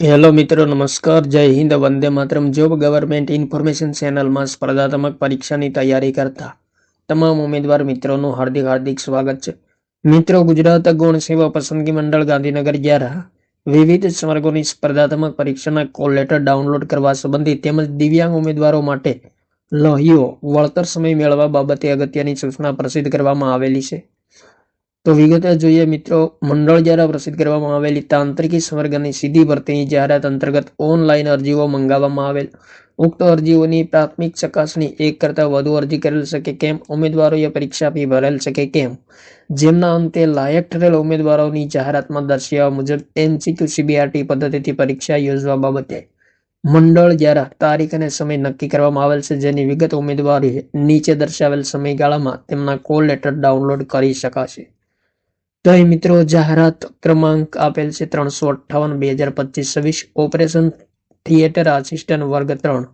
Hello મિત્રો, નમસ્કાર. જય હિન્દ, વંદે માતરમ. જોબ ગવર્મેન્ટ ઇન્ફોર્મેશન ચેનલમાં સ્પર્ધાત્મક પરીક્ષાની તૈયારી કરતા તમામ ઉમેદવાર મિત્રોનું હાર્દિક હાર્દિક સ્વાગત છે. મિત્રો, ગુજરાત ગુણ સેવા પસંદગી મંડળ ગાંધીનગર દ્વારા વિવિધ સ્વર્ગોની સ્પર્ધાત્મક પરીક્ષાના કોલ લેટર ડાઉનલોડ કરવા સંબંધિત તેમજ દિવ્યાંગ ઉમેદવારો માટે લોહીઓ વળતર સમય મેળવવા બાબતે અગત્યની સૂચના પ્રસિદ્ધ કરવામાં આવેલી છે. તો વિગતે જોઈએ મિત્રો, મંડળ દ્વારા પ્રસિદ્ધ કરવામાં આવેલી તાંત્રિકી સ્વર્ગની સીધી ભરતીની જાહેરાત અંતર્ગત ઓનલાઈન અરજીઓ મંગાવવામાં આવેલ. ઉક્ત અરજીઓની પ્રાથમિક ચકાસણી એક કરતાં વધુ અરજી કરેલ છે કે કેમ? ઉમેદવારોએ પરીક્ષા ફી ભરેલ છે કે કેમ? જેમના અંતે લાયક ઠરેલ ઉમેદવારોની જાહેરાતમાં દર્શાવ્યા મુજબ એમસીક્યુ સીબીઆરટી પદ્ધતિથી પરીક્ષા યોજવા બાબતે મંડળ દ્વારા તારીખ અને સમય નક્કી કરવામાં આવેલ છે. જેની વિગત ઉમેદવારોએ નીચે દર્શાવેલ સમયગાળામાં તેમના કોલ લેટર ડાઉનલોડ કરી શકાશે. તો અહીં મિત્રો, જાહેરાત ક્રમાંક આપેલ છે ત્રણસો અઠ્ઠાવન, બે હજાર પચીસ છવ્વીસ ઓપરેશન થિયેટર આસિસ્ટન્ટ વર્ગ ત્રણ.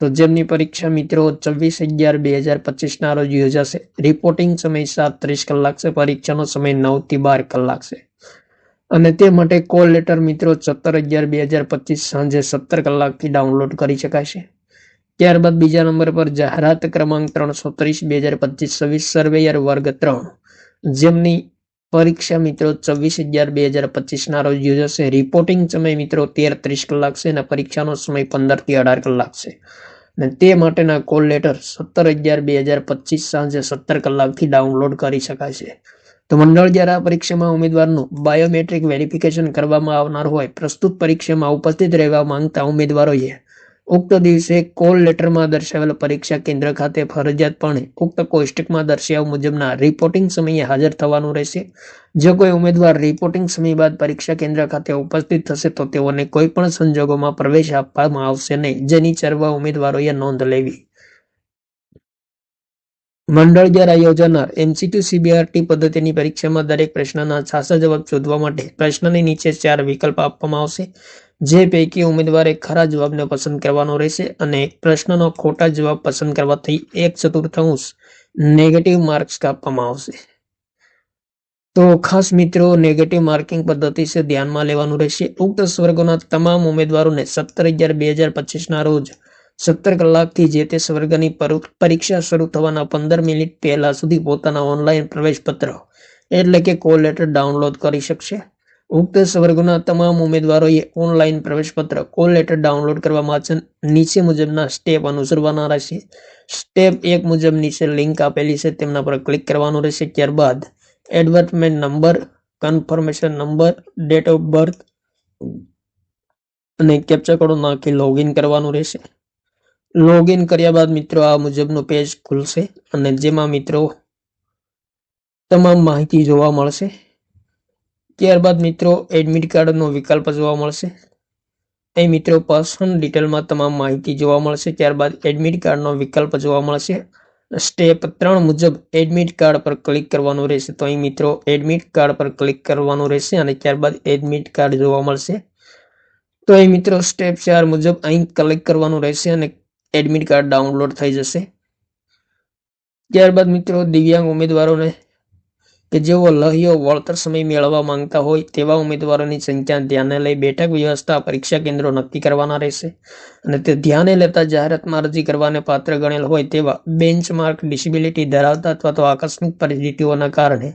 તો જેમની પરીક્ષા મિત્રો છવ્વીસ અગિયાર, બે હજાર પચીસના રોજ યોજાશે. રિપોર્ટિંગ સમય સાત ત્રીસ કલાક છે, પરીક્ષાનો સમય નવથી બાર કલાક છે. અને તે માટે કોલ લેટર મિત્રો સત્તર અગિયાર, બે હજાર પચીસ સાંજે સત્તર કલાકથી ડાઉનલોડ કરી શકાશે ત્યારબાદ બીજા નંબર પર જાહેરાત ક્રમાંક ત્રણસો ત્રીસ, બે હજાર પચીસ સર્વેયર વર્ગ ત્રણ. જેમની પરીક્ષા મિત્રો છવ્વીસ અગિયાર બે હજાર પચીસના રોજ યોજાશે. રિપોર્ટિંગ સમય મિત્રો તેર ત્રીસ કલાક છે અને પરીક્ષાનો સમય પંદરથી અઢાર કલાક છે. અને તે માટેના કોલ લેટર સત્તર અગિયાર બે હજાર પચીસ સાંજે સત્તર કલાકથી ડાઉનલોડ કરી શકાય છે. તો મંડળ જ્યારે આ પરીક્ષામાં ઉમેદવારનું બાયોમેટ્રિક વેરિફિકેશન કરવામાં આવનાર હોય, પ્રસ્તુત પરીક્ષામાં ઉપસ્થિત રહેવા માંગતા ઉમેદવારોએ ઉક્ત દિવસે કોલ લેટરમાં દર્શાવેલ પરીક્ષા કેન્દ્ર ખાતે ફરજિયાતપણે ઉક્ત કોષ્ટકમાં દર્શાવ્યા મુજબના રિપોર્ટિંગ સમયે હાજર થવાનું રહેશે. જો કોઈ ઉમેદવાર રિપોર્ટિંગ સમય બાદ પરીક્ષા કેન્દ્ર ખાતે ઉપસ્થિત થશે તો તેઓને કોઈપણ સંજોગોમાં પ્રવેશ આપવામાં આવશે નહીં. જેની ચર્વા ઉમેદવારોએ નોંધ લેવી. મંડળ દ્વારા યોજાનાર એમસીક્યુ સીબીઆરટી પદ્ધતિની પરીક્ષામાં દરેક પ્રશ્નના સાચા જવાબ શોધવા માટે પ્રશ્નની નીચે ચાર વિકલ્પ આપવામાં આવશે. જે પૈકી ઉમેદવારે ખરા જવાબને પસંદ કરવાનો રહેશે અને પ્રશ્નનો ખોટા જવાબ પસંદ કરવાથી એક ચતુર્થાંશ નેગેટિવ માર્ક્સ કાપવામાં આવશે. તો ખાસ મિત્રો નેગેટિવ માર્કિંગ પદ્ધતિ છે, ધ્યાનમાં લેવાનું રહેશે. ઉક્ત સ્વર્ગોના તમામ ઉમેદવારોને સત્તર અગિયાર બે હજાર પચીસના રોજ સત્તર કલાકથી જે તે સ્વર્ગની પરુ- પરીક્ષા શરૂ થવાના પંદર મિનિટ પહેલા સુધી પોતાના ઓનલાઈન પ્રવેશપત્ર, એટલે કે કોલ લેટર ડાઉનલોડ કરી શકશે. ઉક્ત સ્વર્ગના તમામ ઉમેદવારોએ ઓનલાઈન પ્રવેશપત્ર, કોલ લેટર ડાઉનલોડ કરવા માટે નીચે મુજબના સ્ટેપ અનુસરવાના રહેશે. સ્ટેપ એક મુજબ નીચે લિંક આપેલી છે, તેમના પર ક્લિક કરવાનું રહેશે. ત્યારબાદ advertisement number confirmation number date of birth અને કેપ્ચા કોડ નાખી લોગિન કરવાનું રહેશે. લોગિન કર્યા બાદ મિત્રો આ મુજબનો પેજ ખુલશે અને જેમાં મિત્રો તમામ માહિતી જોવા મળશે. ત્યારબાદ મિત્રો એડમિટ કાર્ડનો વિકલ્પ જોવા મળશે. અહીં મિત્રો પર્સનલ ડિટેલમાં તમામ માહિતી જોવા મળશે. ત્યારબાદ એડમિટ કાર્ડનો વિકલ્પ જોવા મળશે. સ્ટેપ ત્રણ મુજબ એડમિટ કાર્ડ પર ક્લિક કરવાનું રહેશે. તો અહીં મિત્રો એડમિટ કાર્ડ પર ક્લિક કરવાનું રહેશે અને ત્યારબાદ એડમિટ કાર્ડ જોવા મળશે. તો અહીં મિત્રો સ્ટેપ ચાર મુજબ અહીં ક્લિક કરવાનું રહેશે અને એડમિટ કાર્ડ ડાઉનલોડ થઈ જશે. ત્યારબાદ મિત્રો દિવ્યાંગ ઉમેદવારોને કે જેઓ લહ્યો વળતર સમય મેળવવા માંગતા હોય તેવા ઉમેદવારોની સંખ્યા ધ્યાને લઈ બેઠક વ્યવસ્થા પરીક્ષા કેન્દ્રો નક્કી કરવાના રહેશે. અને તે ધ્યાને લેતા જાહેરાતમાં અરજી કરવાને પાત્ર ગણેલ હોય તેવા બેન્ચમાર્ક ડિસેબિલિટી ધરાવતા અથવા તો આકસ્મિક પરિસ્થિતિઓના કારણે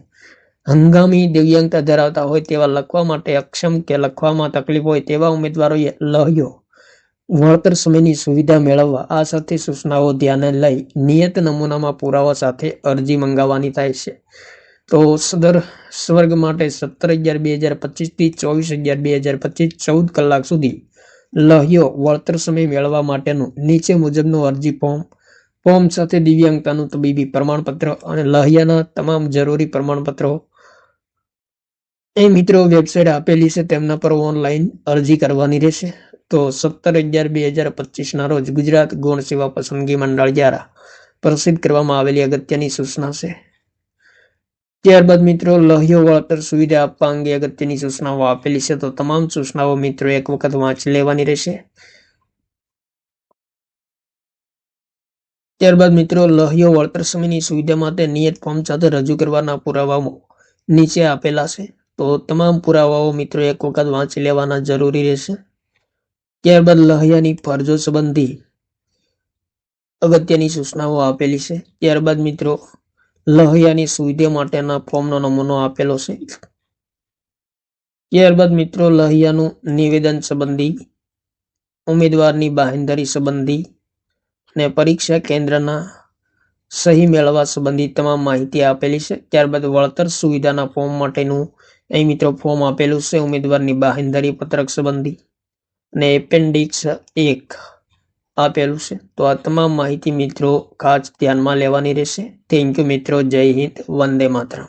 હંગામી દિવ્યાંગતા ધરાવતા હોય તેવા લખવા માટે અક્ષમ કે લખવામાં તકલીફ હોય તેવા ઉમેદવારોએ લહ્યો વળતર સમયની સુવિધા મેળવવા, આ સાથે સૂચનાઓ ધ્યાને લઈ નિયત નમૂનામાં પુરાવા સાથે અરજી મંગાવવાની થાય છે. તો સદર સ્વર્ગ માટે સત્તર અગિયાર, બે હજાર પચીસથી ચોવીસ અગિયાર, બે હજાર પચીસ ચૌદ કલાક સુધી લહ્યો વળતર સમય મેળવવા માટેનું નીચે મુજબનું અરજી ફોર્મ ફોર્મ સાથે દિવ્યાંગતાનું તબીબી પ્રમાણપત્ર અને લહ્યાના તમામ જરૂરી પ્રમાણપત્રો. એ મિત્રો, વેબસાઇટ આપેલી છે, તેમના પર ઓનલાઈન અરજી કરવાની રહેશે. તો સત્તર અગિયાર બે હજાર પચીસના રોજ ગુજરાત ગૌણ સેવા પસંદગી મંડળ દ્વારા પ્રસિદ્ધ કરવામાં આવેલી અગત્યની સૂચના છે. ત્યારબાદ મિત્રો લહ્યો વળતર સુવિધા આપવા અંગે અગત્યની સૂચનાઓ આપેલી છે. તો તમામ સૂચનાઓ મિત્રો એક વખત વાંચી લેવાની રહેશે. ત્યારબાદ મિત્રો લહ્યો વળતર સમયની સુવિધા માટે નિયત ફોર્મ સાથે રજૂ કરવાના પુરાવાઓ નીચે આપેલા છે. તો તમામ પુરાવાઓ મિત્રો એક વખત વાંચી લેવાના જરૂરી રહેશે. ત્યારબાદ લહિયાની ફરજો સંબંધી અગત્યની સૂચનાઓ આપેલી છે. ત્યારબાદ મિત્રો, લહિયાની સુવિધા માટેના ફોર્મનો નમૂનો આપેલો છે. ત્યારબાદ મિત્રો, લહિયાનું નિવેદન સંબંધી, ઉમેદવારની બાહેંધરી સંબંધી અને પરીક્ષા કેન્દ્રના સહી મેળવવા સંબંધી તમામ માહિતી આપેલી છે. ત્યારબાદ વળતર સુવિધાના ફોર્મ માટેનું અહીં મિત્રો ફોર્મ આપેલું છે. ઉમેદવારની બાહેંધરી પત્રક સંબંધી. અને એપેન્ડિક્સ એક આપેલું છે. તો આ તમામ માહિતી મિત્રો ખાસ ધ્યાનમાં લેવાની રહેશે. થેન્ક યુ મિત્રો. જય હિન્દ. વંદે માતરમ.